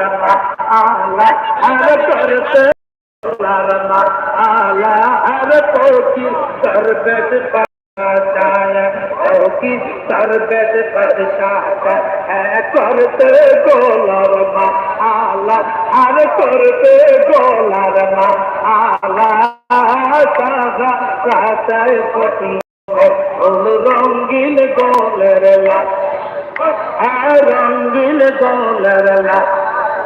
আলা আর করতে লারনা আলা আর কোকি সরবেত পাচায় কোকি সরবেত পরশাতা হ্যাঁ করতে গোলারমা আলা আর করতে গোলারমা আলা সাদা রাতায় পটি রঙ্গিল গোলরলা হ্যাঁ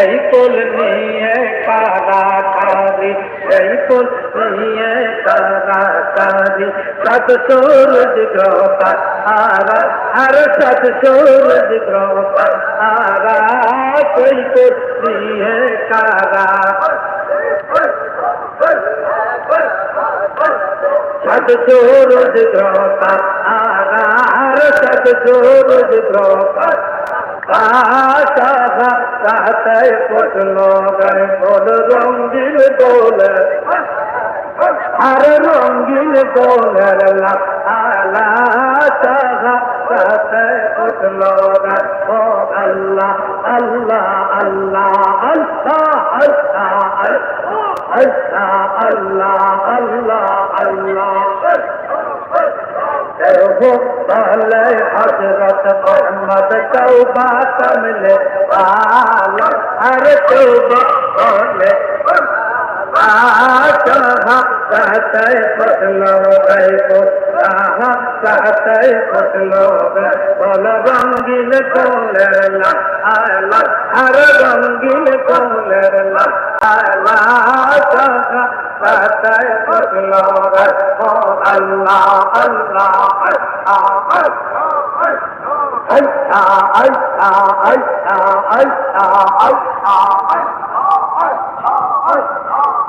এই কোল নিয়ে কারাকারি এই কোল নিয়ে কারাকারি সত সূরজ গ্রহতা হারা হর সত সূরজ গ্রহতা হারা। এই কোল নিয়ে কারা? সত সূরজ গ্রহতা হারা হর সত সূরজ গ্রহতা কাতায় পটলো বল রঙ্গিল দোল আর রঙ্গিল দোলের সাহা কাতায় পটলো ও আল্লাহ আল্লাহ আল্লাহ আল্লাহ আল্লাহ আল্লাহ আল্লাহ আল্লাহ भले ہو پہلے حضرت محمد توبہ کملے عالم ہر توبہ کملے کہاں کہتے پتلو گئے کو کہاں کہتے پتلو گئے بول رنگین کو لڑلا ہر رنگین کو لڑلا আল্লাহ আল্লাহ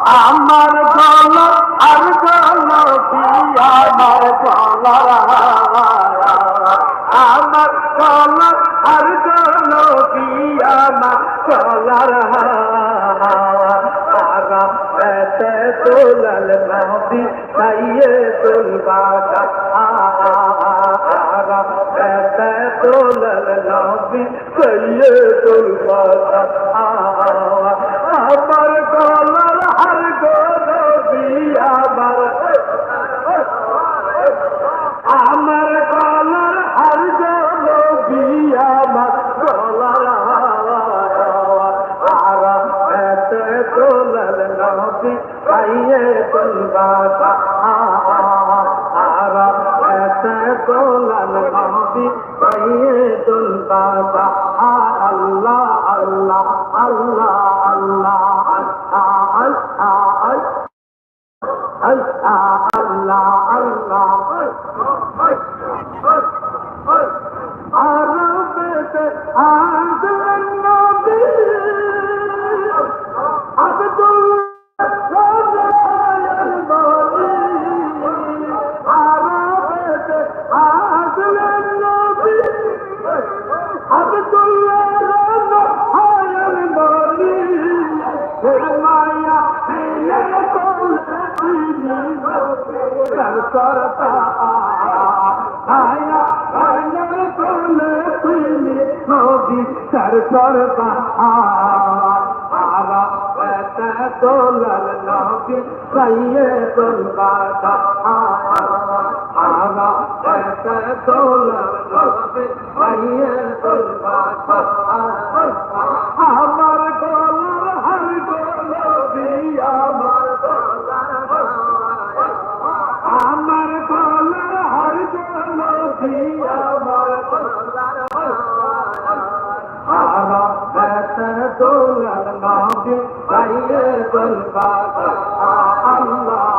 আমার গলা আর গলা আমার গলা তোলাল ভাবি খাইয়ে তোলবাগা আরা বেতে তোলাল ভাবি খাইয়ে তোলবাগা আমার গলার দোলন ভাবি কইয়ে দোল বাবা আল্লাহ আল্লাহ আল্লাহ আল্লাহ আরবে আজ করতা আয়া আয়ার কোল তুই নবী সর করতা আরা বেতে দোলল নবী সাইয়্যিদুল বাদা আরা আমার বাবা আল্লাহ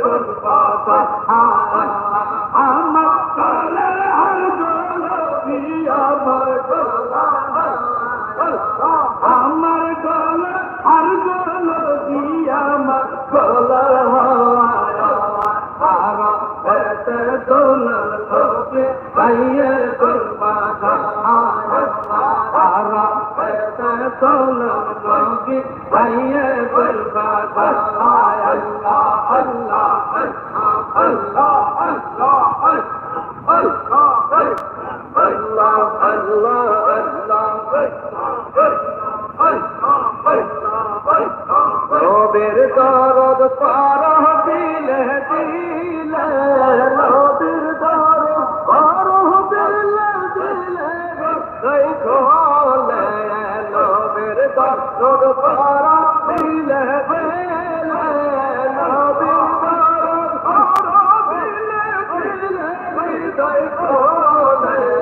us ا کو دل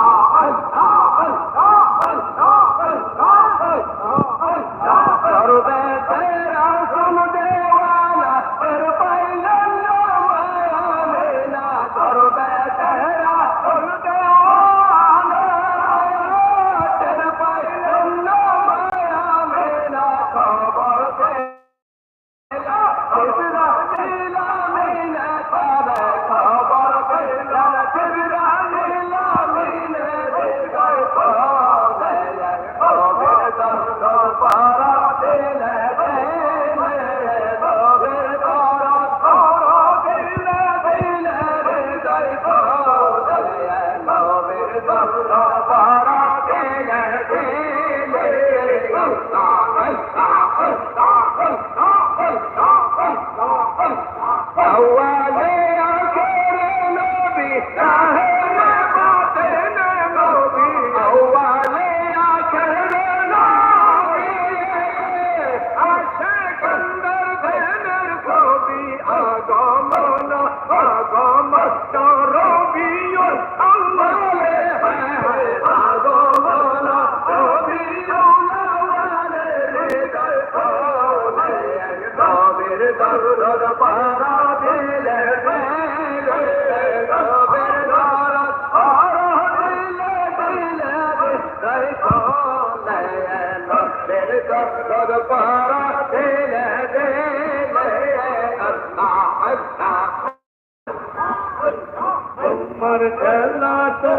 پھرا اے لے دے تو